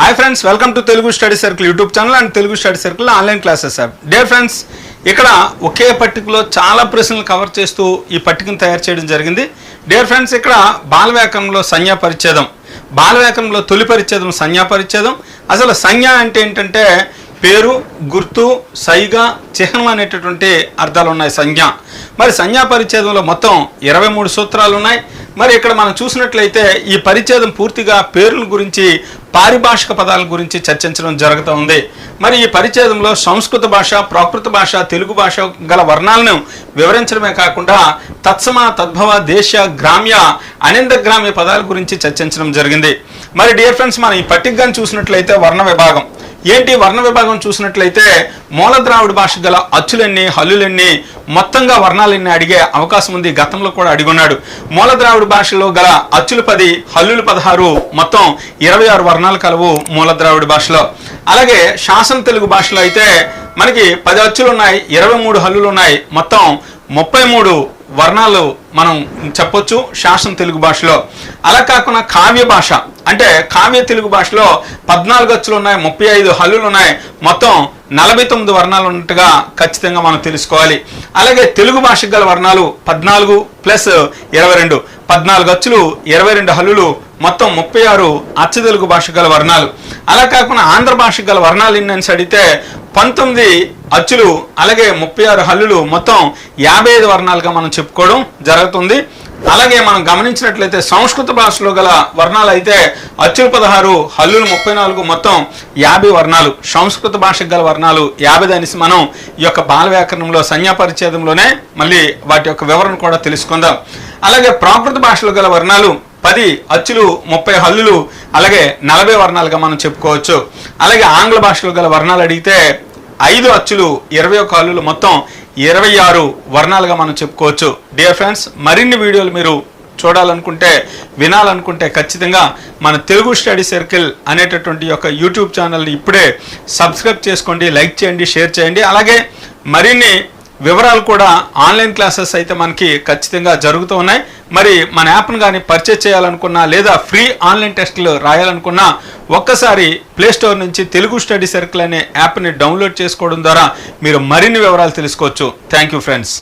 Hi friends welcome to Telugu study circle YouTube channel and Telugu study circle online classes sir dear friends ఇక్కడ ఒకే పట్టికలో చాలా ప్రశ్నలు cover చేస్తూ ఈ పట్టికను తయారు చేయడం జరిగింది. డియర్ ఫ్రెండ్స్ ఇక్కడ బాల సంజ్ఞా పరిచ్ఛేదం బాల తొలి పరిచ్ఛేదం సంజ్ఞా పరిచ్ఛేదం. అసలు సంజ్ఞ అంటే ఏంటంటే పేరు గుర్తు సైగ చిహ్నం అనేటటువంటి అర్థాలు ఉన్నాయి సంజ్ఞ. మరి సంజ్ఞా పరిచ్ఛేదంలో మొత్తం ఇరవై మూడు సూత్రాలు ఉన్నాయి. మరి ఇక్కడ మనం చూసినట్లయితే ఈ పరిచ్ఛేదం పూర్తిగా పేర్ల గురించి పారిభాషిక పదాల గురించి చర్చించడం జరుగుతూ ఉంది. మరి ఈ పరిచ్ఛేదంలో సంస్కృత భాష ప్రాకృత భాష తెలుగు భాష గల వర్ణాలను వివరించడమే కాకుండా తత్సమ తద్భవ దేశ గ్రామ్య అనింద గ్రామ్య పదాల గురించి చర్చించడం జరిగింది. మరి డియర్ ఫ్రెండ్స్ మనం ఈ పట్టికగా చూసినట్లయితే వర్ణ విభాగం. ఏంటి వర్ణ విభాగం చూసినట్లయితే మూల ద్రావిడ భాష గల అచ్చులన్నీ హల్లులన్నీ మొత్తంగా వర్ణాలన్నీ అడిగే అవకాశం ఉంది. గతంలో కూడా అడిగున్నాడు. మూల ద్రావిడ భాషలో గల అచ్చులు పది హల్లులు పదహారు మొత్తం ఇరవై ఆరు వర్ణాలు కలవు మూల ద్రావిడ భాషలో. అలాగే శాసన తెలుగు భాషలో అయితే మనకి పది అచ్చులు ఉన్నాయి ఇరవై మూడు హల్లులు ఉన్నాయి మొత్తం ముప్పై మూడు వర్ణాలు మనం చెప్పొచ్చు శాసన తెలుగు భాషలో. అలా కాకుండా కావ్య భాష. అంటే కావ్య తెలుగు భాషలో పద్నాలుగు అచ్చులు ఉన్నాయి ముప్పై ఐదు హల్లులు ఉన్నాయి మొత్తం నలభై తొమ్మిది వర్ణాలు ఉన్నట్టుగా ఖచ్చితంగా మనం తెలుసుకోవాలి. అలాగే తెలుగు భాషకు గల వర్ణాలు పద్నాలుగు ప్లస్ ఇరవై రెండు. పద్నాలుగు అచ్చులు ఇరవై రెండు హల్లులు మొత్తం ముప్పై ఆరు అచ్చ తెలుగు భాష గల వర్ణాలు. అలా కాకుండా ఆంధ్ర భాషకు గల వర్ణాలు ఎన్ని అని అడిగితే పంతొమ్మిది అచ్చులు అలాగే ముప్పై ఆరు హల్లులు మొత్తం యాభై ఐదు వర్ణాలుగా మనం చెప్పుకోవడం జరుగుతుంది. అలాగే మనం గమనించినట్లయితే సంస్కృత భాషలో గల వర్ణాలు అయితే అచ్చులు పదహారు హల్లులు ముప్పై నాలుగు మొత్తం యాభై వర్ణాలు. సంస్కృత భాషకు గల వర్ణాలు యాభై అనేసి మనం ఈ యొక్క బాల వ్యాకరణంలో సంజ్ఞాపరిచ్ఛేదంలోనే మళ్ళీ వాటి యొక్క వివరణ కూడా తెలుసుకుందాం. అలాగే ప్రాకృత భాషలో గల వర్ణాలు పది అచ్చులు ముప్పై హల్లులు అలాగే నలభై వర్ణాలుగా మనం చెప్పుకోవచ్చు. అలాగే ఆంగ్ల భాషలో గల వర్ణాలు అడిగితే ఐదు అచ్చులు ఇరవై ఒక హల్లులు మొత్తం ఇరవై ఆరు వర్ణాలుగా మనం చెప్పుకోవచ్చు. డియర్ ఫ్రెండ్స్ మరిన్ని వీడియోలు మీరు చూడాలనుకుంటే వినాలనుకుంటే ఖచ్చితంగా మన తెలుగు స్టడీ సర్కిల్ అనేటటువంటి యొక్క యూట్యూబ్ ఛానల్ని ఇప్పుడే సబ్స్క్రైబ్ చేసుకోండి లైక్ చేయండి షేర్ చేయండి. అలాగే మరిన్ని వివరాలు కూడా ఆన్లైన్ క్లాసెస్ అయితే మనకి ఖచ్చితంగా జరుగుతూ ఉన్నాయి. మరి మన యాప్ను కానీ పర్చేజ్ చేయాలనుకున్నా లేదా ఫ్రీ ఆన్లైన్ టెస్టులు రాయాలనుకున్నా ఒక్కసారి ప్లేస్టోర్ నుంచి తెలుగు స్టడీ సర్కిల్ అనే యాప్ని డౌన్లోడ్ చేసుకోవడం ద్వారా మీరు మరిన్ని వివరాలు తెలుసుకోవచ్చు. Thank you friends.